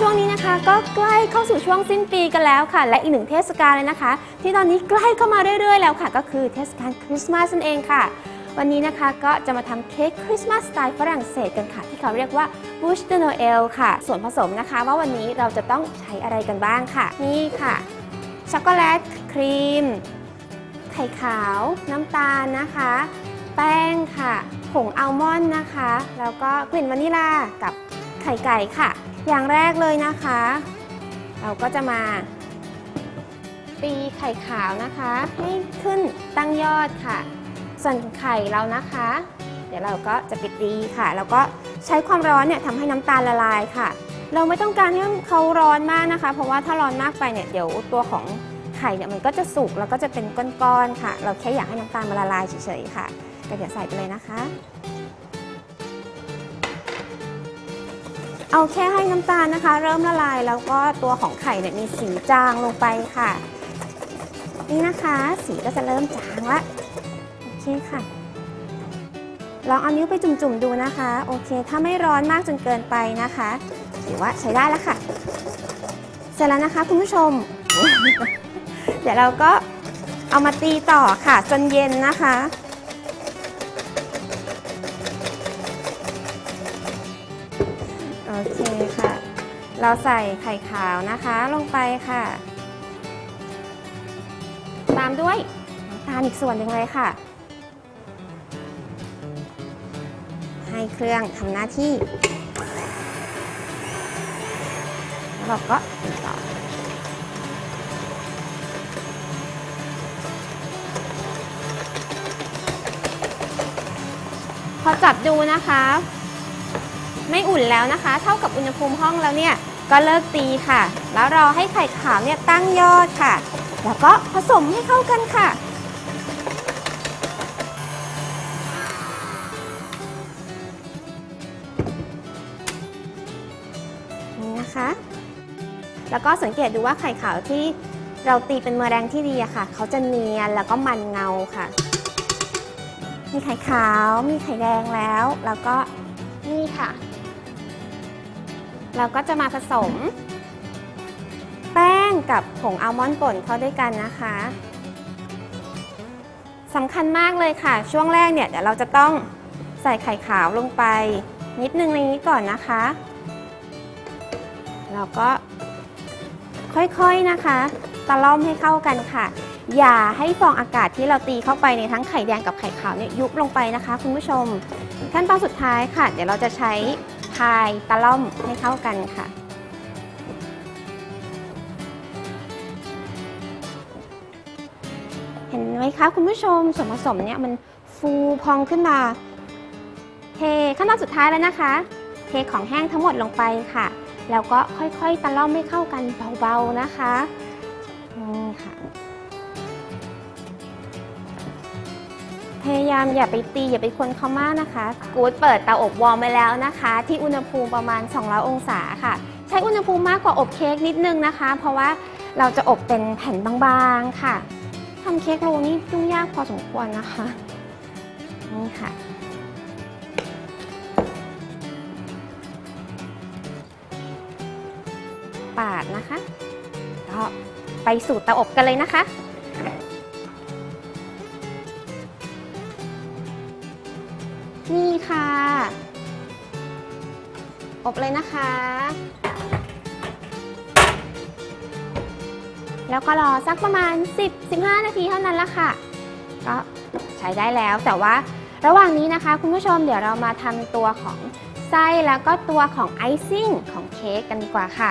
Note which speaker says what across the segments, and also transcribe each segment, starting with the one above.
Speaker 1: ช่วงนี้นะคะ ก็ใกล้เข้าสู่ช่วงสิ้นปีกันแล้วค่ะ และอีกหนึ่งเทศกาลเลยนะคะ ที่ตอนนี้ใกล้เข้ามาเรื่อยๆแล้วค่ะ ก็คือเทศกาลคริสต์มาสนั่นเองค่ะ วันนี้นะคะก็จะมาทำเค้กคริสต์มาสสไตล์ฝรั่งเศสกันค่ะ ที่เขาเรียกว่าบูชเดโนเอลค่ะ ส่วนผสมนะคะ ว่าวันนี้เราจะต้องใช้อะไรกันบ้างค่ะ นี่ค่ะช็อกโกแลตครีม ไข่ขาว น้ำตาลนะคะ แป้งค่ะ ผงอัลมอนด์นะคะ แล้วก็กลิ่นวานิลากับไข่ไก่ค่ะ อย่างแรกเลยนะคะ เราก็จะมาตีไข่ขาวนะคะ ให้ขึ้นตั้งยอดค่ะ ส่วนไข่เรานะคะ เดี๋ยวเราก็จะไปตีค่ะ แล้วก็ใช้ความร้อนเนี่ยทำให้น้ำตาลละลายค่ะ เราไม่ต้องการให้เขาร้อนมากนะคะ เพราะว่าถ้าร้อนมากไปเนี่ยเดี๋ยวตัวของไข่เนี่ยมันก็จะสุกแล้วก็จะเป็นก้อนๆค่ะ เราแค่อยากให้น้ำตาลมันละลายเฉยๆค่ะ ก็เดี๋ยวใส่ไปเลยนะคะ เอาแค่ให้น้ำตาลนะคะ เริ่มละลายแล้วก็ตัวของไข่เนี่ยมีสีจางลงไปค่ะ นี่นะคะ สีก็จะเริ่มจางละโอเคค่ะ ลองเอานิ้วไปจุ่มๆดูนะคะ โอเค ถ้าไม่ร้อนมากจนเกินไปนะคะถือว่าใช้ได้แล้วค่ะ เสร็จแล้วนะคะคุณผู้ชม เดี๋ยวเราก็เอามาตีต่อค่ะจนเย็นนะคะ เคค่ะ เราใส่ไข่ขาวนะคะลงไปค่ะ ตามด้วยน้ำตาลอีกส่วนหนึ่งเลยค่ะ ให้เครื่องทำหน้าที่ แล้วเราก็ต่อพอจับดูนะคะ ไม่อุ่นแล้วนะคะ เท่ากับอุณหภูมิห้องแล้วเนี่ยก็เลิกตีค่ะ แล้วรอให้ไข่ขาวเนี่ยตั้งยอดค่ะ แล้วก็ผสมให้เข้ากันค่ะ นี่นะคะ แล้วก็สังเกตดูว่าไข่ขาวที่เราตีเป็นเมอแรงที่ดีอะค่ะ เขาจะเนียนแล้วก็มันเงาค่ะ มีไข่ขาว มีไข่แดงแล้ว แล้วก็นี่ค่ะ เราก็จะมาผสม แป้งกับผงอัลมอนด์ป่นเข้าด้วยกันนะคะสำคัญมากเลยค่ะ ช่วงแรกเนี่ยเดี๋ยวเราจะต้องใส่ไข่ขาวลงไป นิดนึงในนี้ก่อนนะคะแล้วก็ค่อยๆนะคะตะล่อมให้เข้ากันค่ะ อย่าให้ฟองอากาศที่เราตีเข้าไปในทั้งไข่แดงกับไข่ขาวเนี่ยยุบลงไปนะคะ คุณผู้ชม ขั้นตอนสุดท้ายค่ะ เดี๋ยวเราจะใช้ พายตะล่อมให้เข้ากันค่ะ เห็นไหมคะคุณผู้ชมส่วนผสมเนี่ยมันฟูพองขึ้นมาเทขั้นตอนสุดท้ายแล้วนะคะ เทของแห้งทั้งหมดลงไปค่ะ แล้วก็ค่อยๆตะล่อมให้เข้ากันเบาๆนะคะนี่ค่ะ พยายามอย่าไปตีอย่าไปคนเขามากนะคะ กูดเปิดเตาอบวอร์มไว้แล้วนะคะ ที่อุณหภูมิประมาณ 200 องศาค่ะ ใช้อุณหภูมิมากกว่าอบเค้กนิดนึงนะคะ เพราะว่าเราจะอบเป็นแผ่นบางๆค่ะทำเค้กโรนี่ยุ่งยากพอสมควรนะคะนี่ค่ะปาดนะคะก็ไปสู่เตาอบกันเลยนะคะ ค่ะ อบเลยนะคะ แล้วก็รอสักประมาณ 10-15 นาทีเท่านั้นละค่ะ ก็ใช้ได้แล้วแต่ว่าระหว่างนี้นะคะ คุณผู้ชมเดี๋ยวเรามาทำตัวของไส้แล้วก็ตัวของไอซิ่งของเค้กกันดีกว่าค่ะ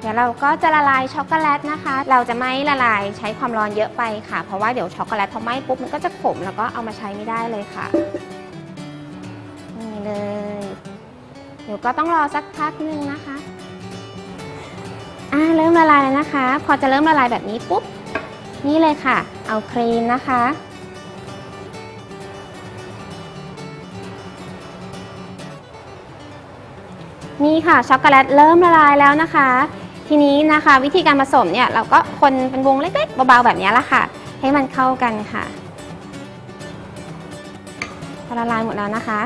Speaker 1: เดี๋ยวเราก็จะละลายช็อกโกแลตนะคะ เราจะไม่ละลายใช้ความร้อนเยอะไปค่ะ เพราะว่าเดี๋ยวช็อกโกแลตพอไหม้ปุ๊บมันก็จะขมแล้วก็เอามาใช้ไม่ได้เลยค่ะ เลย เดี๋ยวก็ต้องรอสักพักนึงนะคะอ่าเริ่มละลายแล้วนะคะ พอจะเริ่มละลายแบบนี้ปุ๊บ นี่เลยค่ะ เอาครีมนะคะ นี่ค่ะช็อกโกแลตเริ่มละลายแล้วนะคะ ทีนี้นะคะวิธีการผสมเนี่ยเราก็คนเป็นวงเล็กๆเบาๆแบบนี้ละค่ะ ให้มันเข้ากันค่ะละลายหมดแล้วนะคะ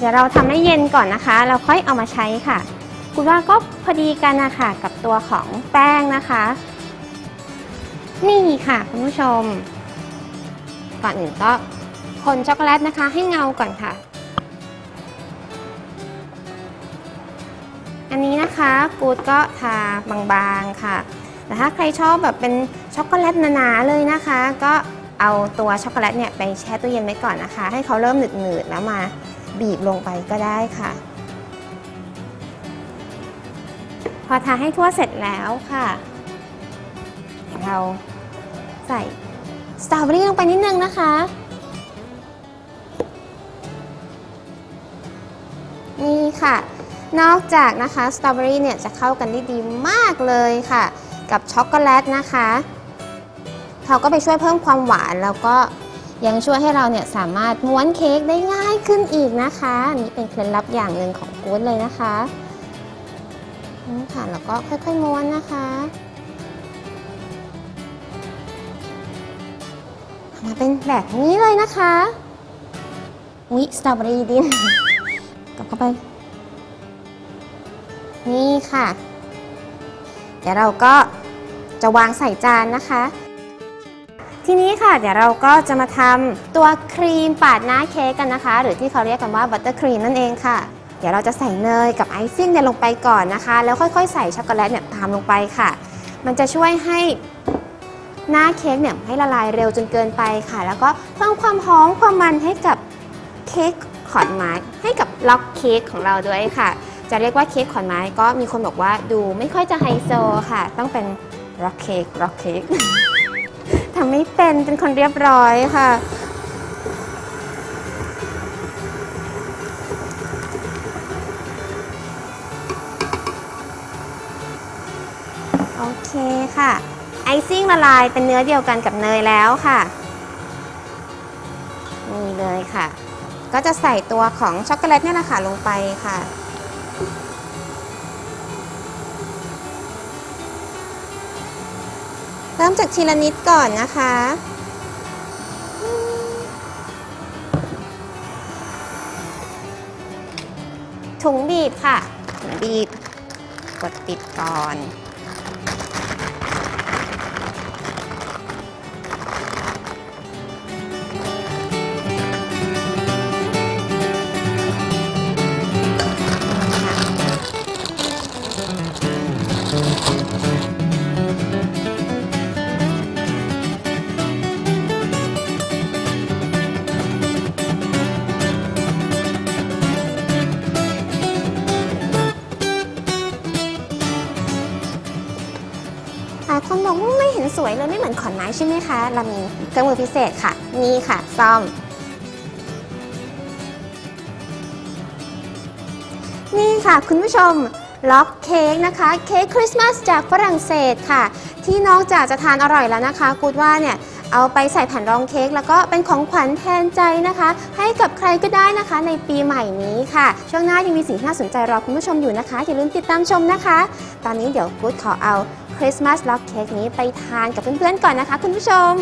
Speaker 1: เดี๋ยวเราทำให้เย็นก่อนนะคะ เราค่อยเอามาใช้ค่ะ คุณว่าก็พอดีกันนะคะกับตัวของแป้งนะคะ นี่ค่ะคุณผู้ชม ก่อนอื่นก็คนช็อกโกแลตนะคะ ให้เงาก่อนค่ะ อันนี้นะคะกูดก็ทาบางๆค่ะ แต่ถ้าใครชอบแบบเป็นช็อกโกแลตหนาๆเลยนะคะ ก็เอาตัวช็อกโกแลตเนี่ยไปแช่ตู้เย็นไว้ก่อนนะคะ ให้เขาเริ่มหนืดๆแล้วมา บีบลงไปก็ได้ค่ะ พอทาให้ทั่วเสร็จแล้วค่ะ เราใส่สตรอเบอรี่ลงไปนิดนึงนะคะ นี่ค่ะ นอกจากนะคะสตรอเบอรี่เนี่ยจะเข้ากันได้ดีมากเลยค่ะ กับช็อกโกแลตนะคะ เขาก็ไปช่วยเพิ่มความหวานแล้วก็ ยังช่วยให้เราเนี่ยสามารถม้วนเค้กได้ง่ายขึ้นอีกนะคะนี่เป็นเคล็ดลับอย่างหนึ่งของกู๊ดเลยนะคะนี่ค่ะแล้วก็ค่อยๆม้วนนะคะมาเป็นแบบนี้เลยนะคะอุ๊ยสตรอเบอรี่ดินกลับเข้าไป นี่ค่ะ เดี๋ยวเราก็จะวางใส่จานนะคะ ทีนี้ค่ะเดี๋ยวเราก็จะมาทำตัวครีมปาดหน้าเค้กกันนะคะ หรือที่เขาเรียกกันว่าบัตเตอร์ครีมนั่นเองค่ะ เดี๋ยวเราจะใส่เนยกับไอซิ่งเนี่ยลงไปก่อนนะคะ แล้วค่อยๆ ใส่ช็อกโกแลตเนี่ยตามลงไปค่ะ มันจะช่วยให้หน้าเค้กเนี่ยไม่ละลายเร็วจนเกินไปค่ะ แล้วก็เพิ่มความหอมความมันให้กับเค้กขอนไม้ให้กับล็อกเค้กของเราด้วยค่ะ จะเรียกว่าเค้กขอนไม้ก็มีคนบอกว่าดูไม่ค่อยจะไฮโซค่ะ ต้องเป็นร็อกเค้กร็อกเค้กำไม่เป็นเป็นคนเรียบร้อยค่ะ โอเคค่ะ ไอซิ่งละลายเป็นเนื้อเดียวกันกับเนยแล้วค่ะ นี่เลยค่ะ ก็จะใส่ตัวของช็อกโกแลตเนี่ยนะคะลงไปค่ะ เริ่มจากทีละนิดก่อนนะคะ ถุงบีบค่ะถุงบีบ กดปิดก่อน คนบอกว่าไม่เห็นสวยเลยไม่เหมือนขอนไม้ใช่ไหมคะ เรามีเครื่องมือพิเศษค่ะ นี่ค่ะซ่อม นี่ค่ะคุณผู้ชมล็อกเค้กนะคะ เค้กคริสต์มาสจากฝรั่งเศสค่ะ ที่นอกจากจะทานอร่อยแล้วนะคะกูดว่าเนี่ยเอาไปใส่แผ่นรองเค้กแล้วก็เป็นของขวัญแทนใจนะคะ ให้กับใครก็ได้นะคะ ในปีใหม่นี้ค่ะ ช่วงหน้ายังมีสิ่งที่น่าสนใจรอคุณผู้ชมอยู่นะคะอย่าลืมติดตามชมนะคะ ตอนนี้เดี๋ยวกูดขอเอา คริสต์มาสล็อกเค้กนี้ไปทานกับเพื่อนๆก่อนนะคะ คุณผู้ชม